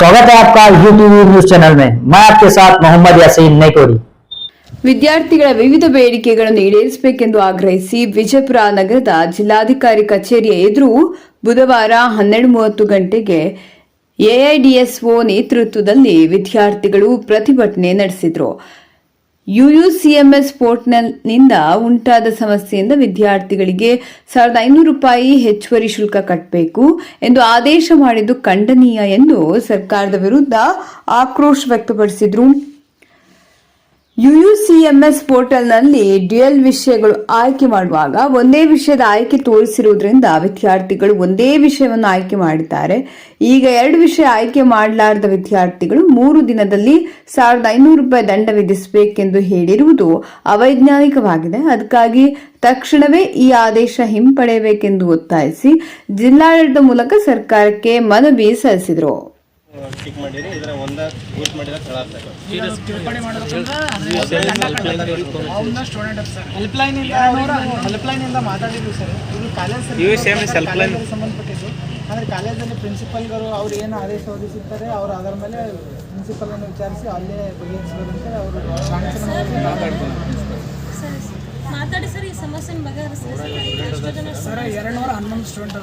स्वागत है आपका यूट्यूब न्यूज चैनल में मैं आपके साथ मोहम्मद यासीन नैकोरी ವಿದ್ಯಾರ್ಥಿಗಳ ವಿವಿಧ ಬೇಡಿಕೆಗಳನ್ನು ಈಡೇರಿಸಬೇಕೆಂದು ಆಗ್ರಹಿಸಿ ವಿಜಯಪುರ ನಗರದ ಜಿಲ್ಲಾಧಿಕಾರಿ ಕಚೇರಿಯ ಎದುರು ಬುಧವಾರ ಹನ್ನೆರಡು ಮೂವತ್ತು ಗಂಟೆಗೆ ಎಐಡಿಎಸ್ಒ ನೇತೃತ್ವದಲ್ಲಿ ವಿದ್ಯಾರ್ಥಿಗಳು ಪ್ರತಿಭಟನೆ ನಡೆಸಿದರು ಯುಯುಸಿಎಂಎಸ್ ಪೋರ್ಟ್ನಲ್ನಿಂದ ಉಂಟಾದ ಸಮಸ್ಯೆಯಿಂದ ವಿದ್ಯಾರ್ಥಿಗಳಿಗೆ ಸಾವಿರದ ಐನೂರು ರೂಪಾಯಿ ಹೆಚ್ಚುವರಿ ಶುಲ್ಕ ಕಟ್ಟಬೇಕು ಎಂದು ಆದೇಶ ಮಾಡಿದ್ದು ಖಂಡನೀಯ ಎಂದು ಸರ್ಕಾರದ ವಿರುದ್ಧ ಆಕ್ರೋಶ ವ್ಯಕ್ತಪಡಿಸಿದರು. ಯುಯುಸಿಎಂಎಸ್ ಪೋರ್ಟಲ್ನಲ್ಲಿ ಡ್ಯುಯಲ್ ವಿಷಯಗಳು ಆಯ್ಕೆ ಮಾಡುವಾಗ ಒಂದೇ ವಿಷಯದ ಆಯ್ಕೆ ತೋರಿಸಿರುವುದರಿಂದ ವಿದ್ಯಾರ್ಥಿಗಳು ಒಂದೇ ವಿಷಯವನ್ನು ಆಯ್ಕೆ ಮಾಡಿದ್ದಾರೆ. ಈಗ ಎರಡು ವಿಷಯ ಆಯ್ಕೆ ಮಾಡಲಾರದ ವಿದ್ಯಾರ್ಥಿಗಳು ಮೂರು ದಿನದಲ್ಲಿ ಸಾವಿರದ ಐನೂರು ರೂಪಾಯಿ ದಂಡ ವಿಧಿಸಬೇಕೆಂದು ಹೇಳಿರುವುದು ಅವೈಜ್ಞಾನಿಕವಾಗಿದೆ. ಅದಕ್ಕಾಗಿ ತಕ್ಷಣವೇ ಈ ಆದೇಶ ಹಿಂಪಡೆಯಬೇಕೆಂದು ಒತ್ತಾಯಿಸಿ ಜಿಲ್ಲಾಡಳಿತ ಮೂಲಕ ಸರ್ಕಾರಕ್ಕೆ ಮನವಿ ಸಲ್ಲಿಸಿದರು. ಟಿಕ್ ಮಾಡಿರಿ ಇದರ ಒಂದ ಯೂಸ್ ಮಾಡಿದ ತಿದ್ದುಪಡಿ ಮಾಡೋದಕ್ಕಿಂತ ಅವನ್ನ ಸ್ಟೂಡೆಂಟ್ ಸರ್. ಹೆಲ್ಪ್ಲೈನ್ ಇಂದ ಹೆಲ್ಪ್ಲೈನ್ ಇಂದ ಮಾತಾಡಿದ್ವಿ ಸರ್. ಇದು ಕಾಲೇಜ್. ಸಂಬಂಧಪಟ್ಟಿದ್ದು. ಅಂದ್ರೆ ಕಾಲೇಜಲ್ಲಿ ಪ್ರಿನ್ಸಿಪಲ್ಗಳು ಅವ್ರು ಏನು ಆದೇಶ ಹೊರಡಿಸಿರ್ತಾರೆ ಅವ್ರು ಅದರ ಮೇಲೆ ಪ್ರಿನ್ಸಿಪಲ್ ಅನ್ನು ವಿಚಾರಿಸಿ ಅಲ್ಲೇ ಬಗೆಹರಿಸಬೇಕಂತ ಅವರು ಸರಿ ಸರ್. ಮಾತಾಡಿ ಸರ್ ಈ ಸರ್. ಎರಡು ನೂರ ಹನ್ನೊಂದು ಸ್ಟೂಡೆಂಟ್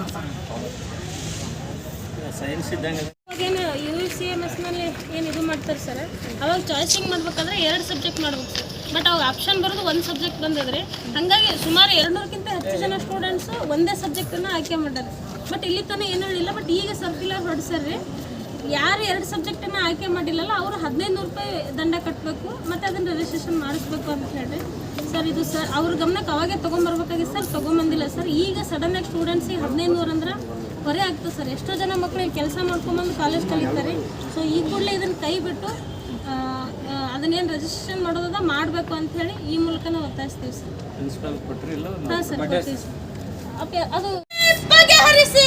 ಸೈನ್ಸ್ ಇದ್ದಂಗೆ ಇವಾಗೇನು ಯು ಸಿ ಎಂ ಎಸ್ನಲ್ಲಿ ಏನು ಇದು ಮಾಡ್ತಾರೆ ಸರ್ ಅವಾಗ ಚಾಯ್ಸಿಂಗ್ ಮಾಡ್ಬೇಕಾದ್ರೆ ಎರಡು ಸಬ್ಜೆಕ್ಟ್ ಮಾಡ್ಬೇಕು ಬಟ್ ಅವಾಗ ಆಪ್ಷನ್ ಬರೋದು ಒಂದು ಸಬ್ಜೆಕ್ಟ್ ಬಂದಿದ್ರೆ ಹಾಗಾಗಿ ಸುಮಾರು ಎರಡು ಹತ್ತು ಜನ ಸ್ಟೂಡೆಂಟ್ಸು ಒಂದೇ ಸಬ್ಜೆಕ್ಟನ್ನು ಆಯ್ಕೆ ಮಾಡ್ಯಾರ ಬಟ್ ಇಲ್ಲಿ ತನಕ ಏನು ಹೇಳಿಲ್ಲ ಬಟ್ ಈಗ ಸರ್ಕ್ಯುಲರ್ ಹೊರಡಿಸ್ಯಾರ್ರಿ ಯಾರು ಎರಡು ಸಬ್ಜೆಕ್ಟನ್ನು ಆಯ್ಕೆ ಮಾಡಿಲ್ಲಲ್ಲ, ಅವರು ಹದಿನೈದು ನೂರು ರೂಪಾಯಿ ದಂಡ ಕಟ್ಟಬೇಕು ಮತ್ತು ಅದನ್ನು ರಿಜಿಸ್ಟ್ರೇಷನ್ ಮಾಡಿಸ್ಬೇಕು ಅಂತ ಹೇಳಿ ಸರ್ ಇದು ಸರ್ ಅವ್ರ ಗಮನಕ್ಕೆ ಅವಾಗೆ ತೊಗೊಂಬರ್ಬೇಕಾಗಿತ್ತು ಸರ್ ತೊಗೊಂಬಂದಿಲ್ಲ ಸರ್ ಈಗ ಸಡನ್ನಾಗಿ ಸ್ಟೂಡೆಂಟ್ಸಿಗೆ ಹದಿನೈದು ನೂರು ಅಂದ್ರೆ ಹೊರೆ ಆಗ್ತದೆ ಸರ್. ಎಷ್ಟೋ ಜನ ಮಕ್ಕಳು ಕೆಲಸ ಮಾಡ್ಕೊಂಬಂದು ಕಾಲೇಜ್ ಕಲಿತಾರೆ. ಸೊ ಈ ಕೂಡಲೇ ಇದನ್ನು ಕೈ ಬಿಟ್ಟು ಅದನ್ನೇನು ರಿಜಿಸ್ಟ್ರೇಷನ್ ಮಾಡೋದ ಮಾಡಬೇಕು ಅಂತ ಹೇಳಿ ಈ ಮೂಲಕ ನಾವು ಒತ್ತಾಯಿಸ್ತೀವಿ ಸರ್. ಹಾಂ ಸರ್ ಓಕೆ ಅದು ಬಗೆಹರಿಸಿ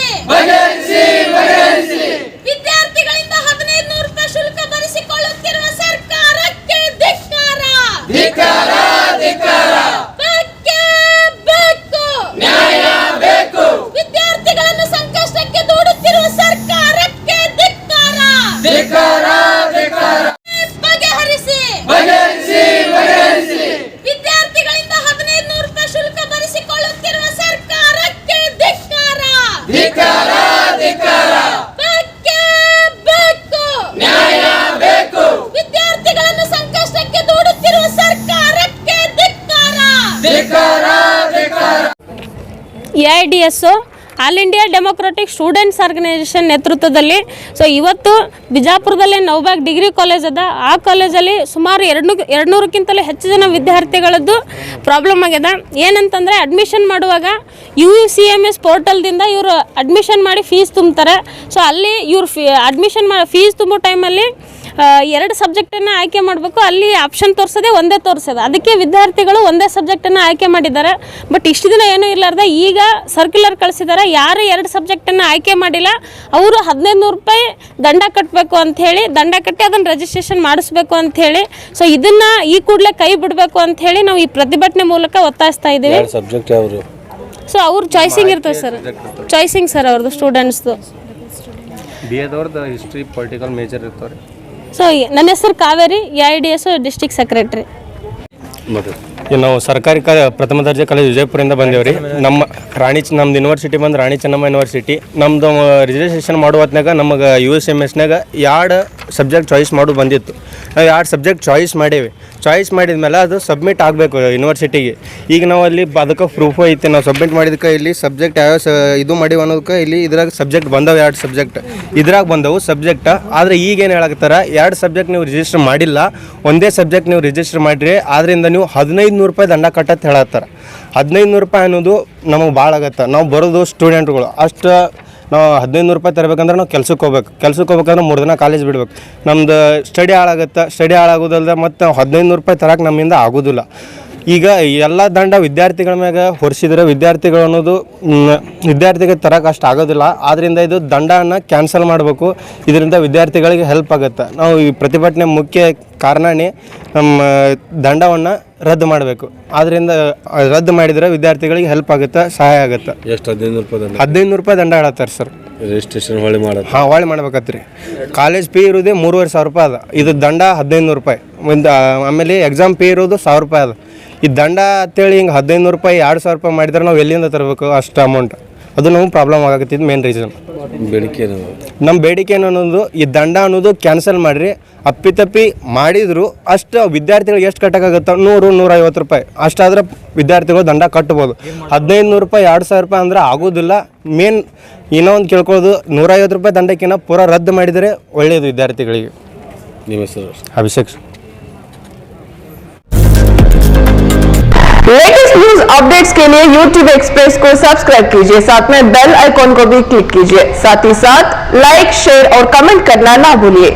ವಿದ್ಯಾರ್ಥಿಗಳಿಂದ ಹದಿನೈದು ನೂರು ರೂಪಾಯಿ ಶುಲ್ಕ ಭರಿಸಿಕೊಳ್ಳುತ್ತಿರುವ ಸರ್ಕಾರಕ್ಕೆ ಧಿಕ್ಕಾರ ಬೇಕೇ ಬೇಕು ವಿದ್ಯಾರ್ಥಿಗಳನ್ನು ಸಂಕಷ್ಟಕ್ಕೆ ದೂಡುತ್ತಿರುವ ಸರ್ಕಾರಕ್ಕೆ ಧಿಕ್ಕಾರ ಬಗೆಹರಿಸಿ ವಿದ್ಯಾರ್ಥಿಗಳಿಂದ ಹದಿನೈದು ನೂರು ರೂಪಾಯಿ ಶುಲ್ಕ ಭರಿಸಿಕೊಳ್ಳುತ್ತಿರುವ ಸರ್ಕಾರಕ್ಕೆ ಧಿಕ್ಕಾರ ಬೇಕೇ. ಬೇಕು. ವಿದ್ಯಾರ್ಥಿಗಳನ್ನು ಸಂಕಷ್ಟಕ್ಕೆ ದೂಡುತ್ತಿರುವ ಸರ್ಕಾರಕ್ಕೆ ಧಿಕ್ಕಾರ. A I D S All India Democratic Students Organisation ನೇತೃತ್ವದಲ್ಲಿ. ಸೊ ಇವತ್ತು ಬಿಜಾಪುರದಲ್ಲಿ ನೌಬಾಗ್ ಡಿಗ್ರಿ ಕಾಲೇಜ್ ಅದ. ಆ ಕಾಲೇಜಲ್ಲಿ ಸುಮಾರು ಎರಡು, ಎರಡುನೂರಕ್ಕಿಂತಲೂ ಹೆಚ್ಚು ಜನ ವಿದ್ಯಾರ್ಥಿಗಳದ್ದು ಪ್ರಾಬ್ಲಮ್ ಆಗ್ಯದ. ಏನಂತಂದರೆ ಅಡ್ಮಿಷನ್ ಮಾಡುವಾಗ ಯು ಸಿ ಎಂ ಎಸ್ ಪೋರ್ಟಲ್ದಿಂದ ಇವರು ಅಡ್ಮಿಷನ್ ಮಾಡಿ ಫೀಸ್ ತುಂಬ್ತಾರೆ. ಸೊ ಅಲ್ಲಿ ಇವ್ರು ಫೀ ಅಡ್ಮಿಷನ್ ಮಾಡಿ ಫೀಸ್ ತುಂಬೋ ಟೈಮಲ್ಲಿ ಎರಡು ಸಬ್ಜೆಕ್ಟನ್ನು ಆಯ್ಕೆ ಮಾಡಬೇಕು. ಅಲ್ಲಿ ಆಪ್ಷನ್ ತೋರಿಸೋದೆ ಒಂದೇ ತೋರಿಸೋದು. ಅದಕ್ಕೆ ವಿದ್ಯಾರ್ಥಿಗಳು ಒಂದೇ ಸಬ್ಜೆಕ್ಟನ್ನು ಆಯ್ಕೆ ಮಾಡಿದ್ದಾರೆ. ಬಟ್ ಇಷ್ಟು ದಿನ ಏನೂ ಇರಲಾರ್ದೆ ಈಗ ಸರ್ಕ್ಯುಲರ್ ಕಳಿಸಿದ್ದಾರೆ ಯಾರು ಎರಡು ಸಬ್ಜೆಕ್ಟನ್ನು ಆಯ್ಕೆ ಮಾಡಿಲ್ಲ ಅವರು ಹದಿನೈದು ನೂರು ರೂಪಾಯಿ ದಂಡ ಕಟ್ಟಬೇಕು ಅಂತ ಹೇಳಿ ದಂಡ ಕಟ್ಟಿ ಅದನ್ನು ರಿಜಿಸ್ಟ್ರೇಷನ್ ಮಾಡಿಸ್ಬೇಕು ಅಂತ ಹೇಳಿ ಸೊ ಇದನ್ನು ಈ ಕೂಡಲೇ ಕೈ ಬಿಡಬೇಕು ಅಂತ ಹೇಳಿ ನಾವು ಈ ಪ್ರತಿಭಟನೆ ಮೂಲಕ ಒತ್ತಾಯಿಸ್ತಾ ಇದ್ದೀವಿ. ಸಬ್ಜೆಕ್ಟ್ ಅವರು ಸೊ ಅವ್ರ ಚಾಯ್ಸಿಂಗ್ ಇರ್ತದೆ ಸರ್ ಚಾಯ್ಸಿಂಗ್ ಸರ್ ಅವ್ರದ್ದು ಸ್ಟೂಡೆಂಟ್ಸ್ದು ಬಿ ಎದವ್ರದ್ದು ಹಿಸ್ಟ್ರಿ ಪೊಲಿಟಿಕಲ್ ಮೇಜರ್ ಇರ್ತಾರೆ ಸೊ ನನ್ನ ಹೆಸರು Kaveri A I D S district secretary ನಾವು ಸರ್ಕಾರಿ ಪ್ರಥಮ ದರ್ಜೆ ಕಾಲೇಜ್ ವಿಜಯಪುರದಿಂದ ಬಂದೇವ್ರಿ. ನಮ್ಮ ರಾಣಿ ಚ- ನಮ್ದು ಯೂನಿವರ್ಸಿಟಿ ಬಂದು ರಾಣಿ ಚೆನ್ನಮ್ಮ ಯೂನಿವರ್ಸಿಟಿ ನಮ್ದು ರಿಜಿಸ್ಟ್ರೇಷನ್ ಮಾಡೋ ನಮಗೆ ಯು ಎಸ್ ಎಂ ಎಸ್ನಾಗ ಎರಡು ಸಬ್ಜೆಕ್ಟ್ ಚಾಯ್ಸ್ ಮಾಡು ಬಂದಿತ್ತು. ನಾವು ಎರಡು ಸಬ್ಜೆಕ್ಟ್ ಚಾಯ್ಸ್ ಮಾಡೇವಿ. ಚಾಯ್ಸ್ ಮಾಡಿದ ಮೇಲೆ ಅದು ಸಬ್ಮಿಟ್ ಆಗಬೇಕು ಯೂನಿವರ್ಸಿಟಿಗೆ ಈಗ ನಾವು ಅಲ್ಲಿ ಅದಕ್ಕೆ ಪ್ರೂಫ್ ಐತೆ. ನಾವು ಸಬ್ಮಿಟ್ ಮಾಡಿದಕ್ಕೆ ಇಲ್ಲಿ ಸಬ್ಜೆಕ್ಟ್ ಯಾವ ಇದು ಮಾಡಿವ ಅನ್ನೋದಕ್ಕೆ ಇಲ್ಲಿ ಇದ್ರಾಗ ಸಬ್ಜೆಕ್ಟ್ ಬಂದವು ಎರಡು ಸಬ್ಜೆಕ್ಟ್ ಇದ್ರಾಗ ಬಂದವು ಸಬ್ಜೆಕ್ಟ್ ಆದರೆ ಈಗ ಏನು ಹೇಳಕತ್ತಾರ? ಎರಡು ಸಬ್ಜೆಕ್ಟ್ ನೀವು ರಿಜಿಸ್ಟರ್ ಮಾಡಿಲ್ಲ. ಒಂದೇ ಸಬ್ಜೆಕ್ಟ್ ನೀವು ರಿಜಿಸ್ಟರ್ ಮಾಡಿರಿ. ಆದ್ದರಿಂದ ನೀವು ಹದಿನೈದು ನೂರು ರೂಪಾಯಿ ದಂಡ ಕಟ್ಟತ್ತೆ ಹೇಳತ್ತಾರ. ಹದಿನೈದು ನೂರು ರೂಪಾಯಿ ಅನ್ನೋದು ನಮಗೆ ಭಾಳ ಆಗತ್ತೆ. ನಾವು ಬರೋದು ಸ್ಟೂಡೆಂಟ್ಗಳು ಅಷ್ಟು ನಾವು ಹದಿನೈದು ನೂರು ರೂಪಾಯಿ ತರಬೇಕಂದ್ರೆ ನಾವು ಕೆಲ್ಸಕ್ಕೆ ಹೋಗ್ಬೇಕು. ಕೆಲ್ಸಕ್ಕೆ ಹೋಗ್ಬೇಕಂದ್ರೆ ಮೂರು ದಿನ ಕಾಲೇಜ್ ಬಿಡ್ಬೇಕು. ನಮ್ದು ಸ್ಟಡಿ ಹಾಳಾಗುತ್ತೆ ಸ್ಟಡಿ ಹಾಳಾಗೋದಲ್ದೆ ಮತ್ತು ಹದಿನೈದು ನೂರು ರೂಪಾಯಿ ತರಕ್ಕೆ ನಮ್ಮಿಂದ ಆಗೋದಿಲ್ಲ. ಈಗ ಎಲ್ಲ ದಂಡ ವಿದ್ಯಾರ್ಥಿಗಳ ಮ್ಯಾಗ ಹೊರಿಸಿದ್ರೆ ವಿದ್ಯಾರ್ಥಿಗಳು ಅನ್ನೋದು ವಿದ್ಯಾರ್ಥಿಗೆ ತರಕ್ಕೆ ಅಷ್ಟು ಆಗೋದಿಲ್ಲ. ಆದ್ದರಿಂದ ಇದು ದಂಡನ ಕ್ಯಾನ್ಸಲ್ ಮಾಡಬೇಕು. ಇದರಿಂದ ವಿದ್ಯಾರ್ಥಿಗಳಿಗೆ ಹೆಲ್ಪ್ ಆಗುತ್ತೆ. ನಾವು ಈ ಪ್ರತಿಭಟನೆ ಮುಖ್ಯ ಕಾರಣನೇ ನಮ್ಮ ದಂಡವನ್ನು ರದ್ದು ಮಾಡಬೇಕು. ಆದ್ದರಿಂದ ರದ್ದು ಮಾಡಿದರೆ ವಿದ್ಯಾರ್ಥಿಗಳಿಗೆ ಹೆಲ್ಪ್ ಆಗುತ್ತೆ ಸಹಾಯ ಆಗುತ್ತೆ. ಎಷ್ಟು? ಹದಿನೈದು ರೂಪಾಯಿ ಹದಿನೈದು ರೂಪಾಯಿ ದಂಡ ಹೇಳತ್ತಾರೆ ಸರ್. ರಿಜಿಸ್ಟ್ರೇಷನ್ ಹೊಳ್ಳಿ ಮಾಡೋದು ಹಾಂ ಹೊಳ್ಳಿ ಮಾಡ್ಬೇಕತ್ರಿ. ಕಾಲೇಜ್ ಫೀ ಇರೋದೇ ಮೂರುವರೆ ಸಾವಿರ ರೂಪಾಯಿ ಅದ. ಇದು ದಂಡ ಹದಿನೈದು ನೂರು ರೂಪಾಯಿ. ಒಂದು ಆಮೇಲೆ ಎಕ್ಸಾಮ್ ಫೀ ಇರೋದು ಸಾವಿರ ರೂಪಾಯಿ ಅದ. ಈ ದಂಡ ಅಂತೇಳಿ ಹಿಂಗೆ ಹದಿನೈದು ನೂರು ರೂಪಾಯಿ ಎರಡು ಸಾವಿರ ರೂಪಾಯಿ ಮಾಡಿದ್ರೆ ನಾವು ಎಲ್ಲಿಂದ ತರಬೇಕು ಅಷ್ಟು ಅಮೌಂಟ್ ಅದು ನಮ್ಗೆ ಪ್ರಾಬ್ಲಮ್ ಆಗತ್ತಿದ್ದು ಮೇನ್ ರೀಸನ್ ಬೇಡಿಕೆ ನಮ್ಮ ಬೇಡಿಕೆ ಏನು ಅನ್ನೋದು ಈ ದಂಡ ಅನ್ನೋದು ಕ್ಯಾನ್ಸಲ್ ಮಾಡಿರಿ. ಅಪ್ಪಿತಪ್ಪಿ ಮಾಡಿದ್ರು ಅಷ್ಟು ವಿದ್ಯಾರ್ಥಿಗಳಿಗೆ ಎಷ್ಟು ಕಟ್ಟಕ್ಕಾಗುತ್ತೆ? ನೂರು ನೂರೈವತ್ತು ರೂಪಾಯಿ. ಅಷ್ಟಾದ್ರೆ ವಿದ್ಯಾರ್ಥಿಗಳು ದಂಡ ಕಟ್ಬೋದು ಹದಿನೈದು ನೂರು ರೂಪಾಯಿ ಎರಡು ಸಾವಿರ ರೂಪಾಯಿ ಅಂದ್ರೆ ಆಗೋದಿಲ್ಲ ಮೇನ್ ಇನ್ನೂ ಒಂದು ಕೇಳ್ಕೊಳ್ಳೋದು ನೂರೈವತ್ತು ರೂಪಾಯಿ ದಂಡಕ್ಕಿಂತ ಪೂರ ರದ್ದು ಮಾಡಿದರೆ ಒಳ್ಳೆಯದು ವಿದ್ಯಾರ್ಥಿಗಳಿಗೆ ನಿಮ್ಮ ಹೆಸರು ಅಭಿಷೇಕ್ लेटेस्ट न्यूज अपडेट्स के लिए YouTube एक्सप्रेस को सब्सक्राइब कीजिए साथ में बेल आइकॉन को भी क्लिक कीजिए साथ ही साथ लाइक शेयर और कमेंट करना ना भूलिए